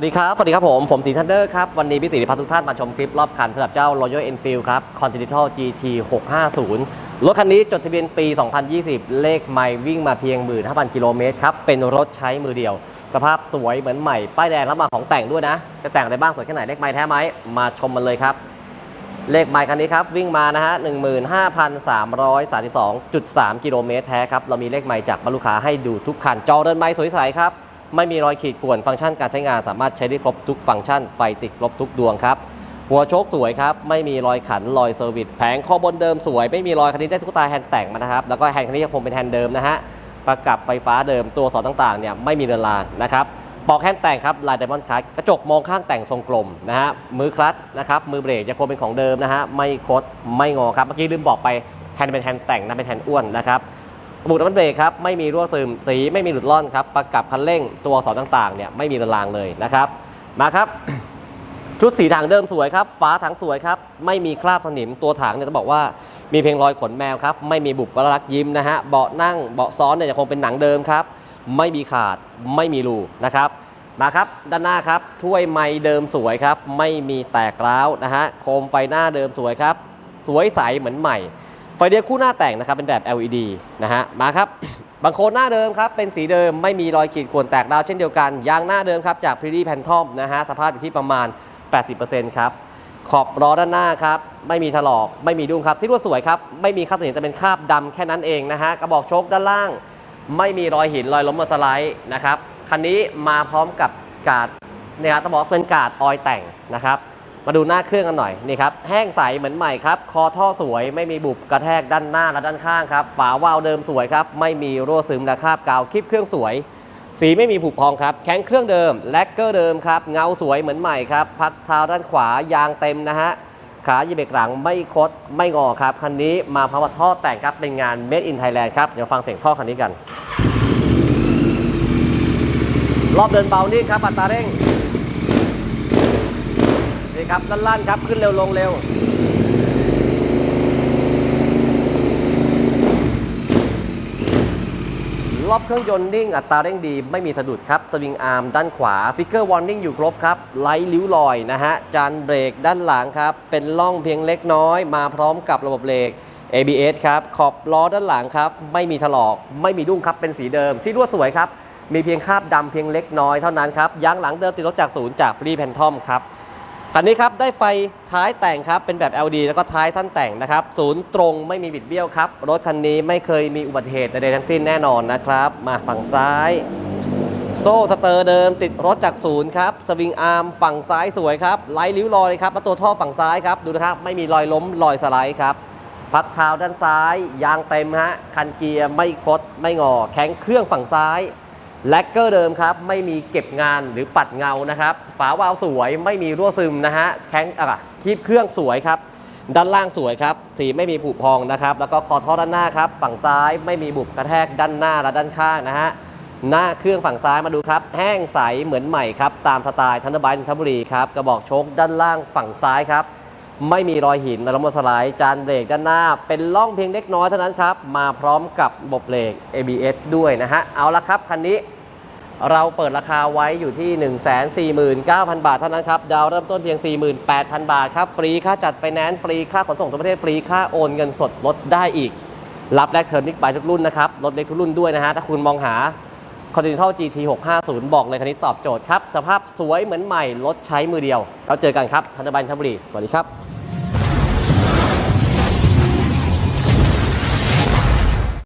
วัสดีครับ สวัสดีครับผม ผมตีทันเดอร์ครับ วันนี้พี่ติพาทุกท่านมาชมคลิปรอบคันสำหรับเจ้า Royal Enfield ครับ Continental GT 650 รถคันนี้จดทะเบียนปี 2020 เลขไม่วิ่งมาเพียง 15,000 กิโลเมตรครับ เป็นรถใช้มือเดียว สภาพสวยเหมือนใหม่ ป้ายแดงแล้วมาของแต่งด้วยนะ จะแต่งอะไรบ้างสวยแค่ไหนเลขไม่แท้ไหมมาชมมันเลยครับ เลขไมล์คันนี้ครับวิ่งมานะฮะ 15,332.3 กิโลเมตรแท้ครับ เรามีเลขไมล์จากบรรลุกค้าให้ดูทุกคัน จอเดินไมล์สวยใสครับ ไม่มีรอยขีดข่วนฟังก์ชันการใช้งานสามารถใช้ได้ครบทุกฟังก์ชันไฟติดครบทุกดวงครับหัวโชคสวยครับ ไม่มีรอยขันรอยเซอร์วิสแผงข้อบนเดิมสวย ไม่มีรอยคันนี้ได้ทุกตาแฮนด์แต่งมานะครับ แล้วก็แฮนด์คันนี้ยังคงเป็นแฮนด์เดิมนะฮะประกับไฟฟ้าเดิมตัวสอนต่างๆเนี่ยไม่มีเรือนรางนะครับปอกแฮนด์แต่งครับลายไดมอนด์คัทกระจกมองข้างแต่งทรงกลมนะฮะมือคลัตช์นะครับมือเบรกยังคงเป็นของเดิมนะฮะไม่คดไม่งอครับเมื่อกี้ลืมบอกไปแฮนด์เป็นแฮนด์แต่งนะเป็นแฮนด์อ้วนนะครับ บบน้ำมันเบรกครับไม่มีรั่วซึมสีไม่มีหลุดล่อนครับประกับคันเร่งตัวสอนต่างๆเนี่ยไม่มีรือนรางเลยนะครับ มาครับ ชุดสีถังเดิมสวยครับฝาถังสวยครับไม่มีคราบสนิมตัวถังเนี่ยจะบอกว่ามีเพียงรอยขนแมวครับไม่มีบุบรักยิ้มนะฮะเบาะนั่งเบาะซ้อนเนี่ยยังคงเป็นหนังเดิมครับ ไม่มีขาดไม่มีรูนะครับมาครับด้านหน้าครับถ้วยไม้เดิมสวยครับ ไม่มีแตกร้าวนะฮะโคมไฟหน้าเดิมสวยครับ สวยใสเหมือนใหม่ ไฟเดียวคู่หน้าแต่งนะครับเป็นแบบ LED นะฮะมาครับ บางโคนหน้าเดิมครับเป็นสีเดิมไม่มีรอยขีดข่วนแตกราวเช่นเดียวกันยางหน้าเดิมครับจากพรีดีแพนทอมนะฮะสภาพอยู่ที่ประมาณ 80%ครับขอบล้อด้านหน้าครับไม่มีถลอกไม่มีดุ้งครับที่รวดสวยครับไม่มีคราบสนิมจะเป็นคราบดำแค่นั้นเองนะฮะกระบอกโชคด้านล่าง ไม่มีรอยหินรอยล้มมาสไลด์นะครับคันนี้มาพร้อมกับกาดเนี่ยครับต้องบอกเป็นกาดออยแต่งนะครับ มาดูหน้าเครื่องกันหน่อยนี่ครับแห้งใสเหมือนใหม่ครับคอท่อสวยไม่มีบุบกระแทกด้านหน้าและด้านข้างครับฝาวาล์วเดิมสวยครับไม่มีรั่วซึมและคราบกาวคลิปเครื่องสวย สีไม่มีผุพองครับแข็งเครื่องเดิมแลกเกอร์เดิมครับเงาสวยเหมือนใหม่ครับพักเท้าด้านขวายางเต็มนะฮะขายีเบรกหลังไม่คดไม่งอครับคันนี้มาพร้อมกับท่อแต่งครับเป็นงาน Made in Thailand ครับเดี๋ยวฟังเสียงท่อคันนี้กัน รอบเดินเบานี่ครับอัตราเร่ง นี่ครับด้านล่างครับขึ้นเร็วลงเร็วรอบเครื่องยนต์นิ่งอัตราเร่งดีไม่มีสะดุดครับ สวิงอาร์มด้านขวาฟิกเกอร์วอร์นิ่งอยู่ครบครับ ไลท์ลิ้วลอยนะฮะ จานเบรกด้านหลังครับ เป็นล่องเพียงเล็กน้อย มาพร้อมกับระบบเบรก ABS ครับ ขอบล้อด้านหลังครับ ไม่มีถลอก ไม่มีดุ้งครับ เป็นสีเดิมที่รวดสวยครับ มีเพียงคราบดำเพียงเล็กน้อยเท่านั้นครับยางหลังเดิมติดรถจากศูนย์จากรีแพนทอมครับ คันนี้ครับได้ไฟท้ายแต่งครับเป็นแบบ LED แล้วก็ท้ายท่านแต่งนะครับศูนย์ตรงไม่มีบิดเบี้ยวครับ รถคันนี้ไม่เคยมีอุบัติเหตุใดๆทั้งสิ้นแน่นอนนะครับ มาฝั่งซ้าย โซ่สเตอร์เดิมติดรถจากศูนย์ครับสวิงอาร์มฝั่งซ้ายสวยครับไล่ริ้วรอยครับแล้วตัวท่อฝั่งซ้ายครับดูนะครับไม่มีรอยล้มรอยสไลด์ครับพักเท้าด้านซ้าย ยางเต็มฮะคันเกียร์ไม่คดไม่งอ แข็งเครื่องฝั่งซ้าย แลกเกอร์เดิมครับ ไม่มีเก็บงานหรือปัดเงานะครับ ฝาวาล์วสวยไม่มีรั่วซึมนะฮะแข็งอะคีบเครื่องสวยครับ ด้านล่างสวยครับ สีไม่มีผุพองนะครับ แล้วก็คอท่อด้านหน้าครับ ฝั่งซ้ายไม่มีบุบกระแทกด้านหน้าและด้านข้างนะฮะหน้าเครื่องฝั่งซ้ายมาดูครับ แห้งใสเหมือนใหม่ครับ ตามสไตล์ทันเดอร์ไบน์ทับุรีครับกระบอกโชคด้านล่างฝั่งซ้ายครับ ไม่มีรอยหินและล้มสไลด์จานเบรกด้านหน้า เป็นล่องเพียงเล็กน้อยเท่านั้นครับ มาพร้อมกับระบบเบรก ABS ด้วยนะฮะ เอาละครับคันนี้เราเปิดราคาไว้อยู่ที่ 149,000 บาทเท่านั้นครับ ดาวเริ่มต้นเพียง 48,000 บาทครับ ฟรีค่าจัดไฟแนนซ์ฟรีค่าขนส่งทั่วประเทศฟรีค่าโอนเงินสดลดได้อีก รับแลกเทิร์นนิกบายทุกรุ่นนะครับรถเล็กทุกรุ่นด้วยนะฮะถ้าคุณมองหา Continental GT 650 บอกเลยคันนี้ตอบโจทย์ครับ สภาพสวยเหมือนใหม่ รถใช้มือเดียว เราเจอกันครับธันบันทบุรี สวัสดีครับ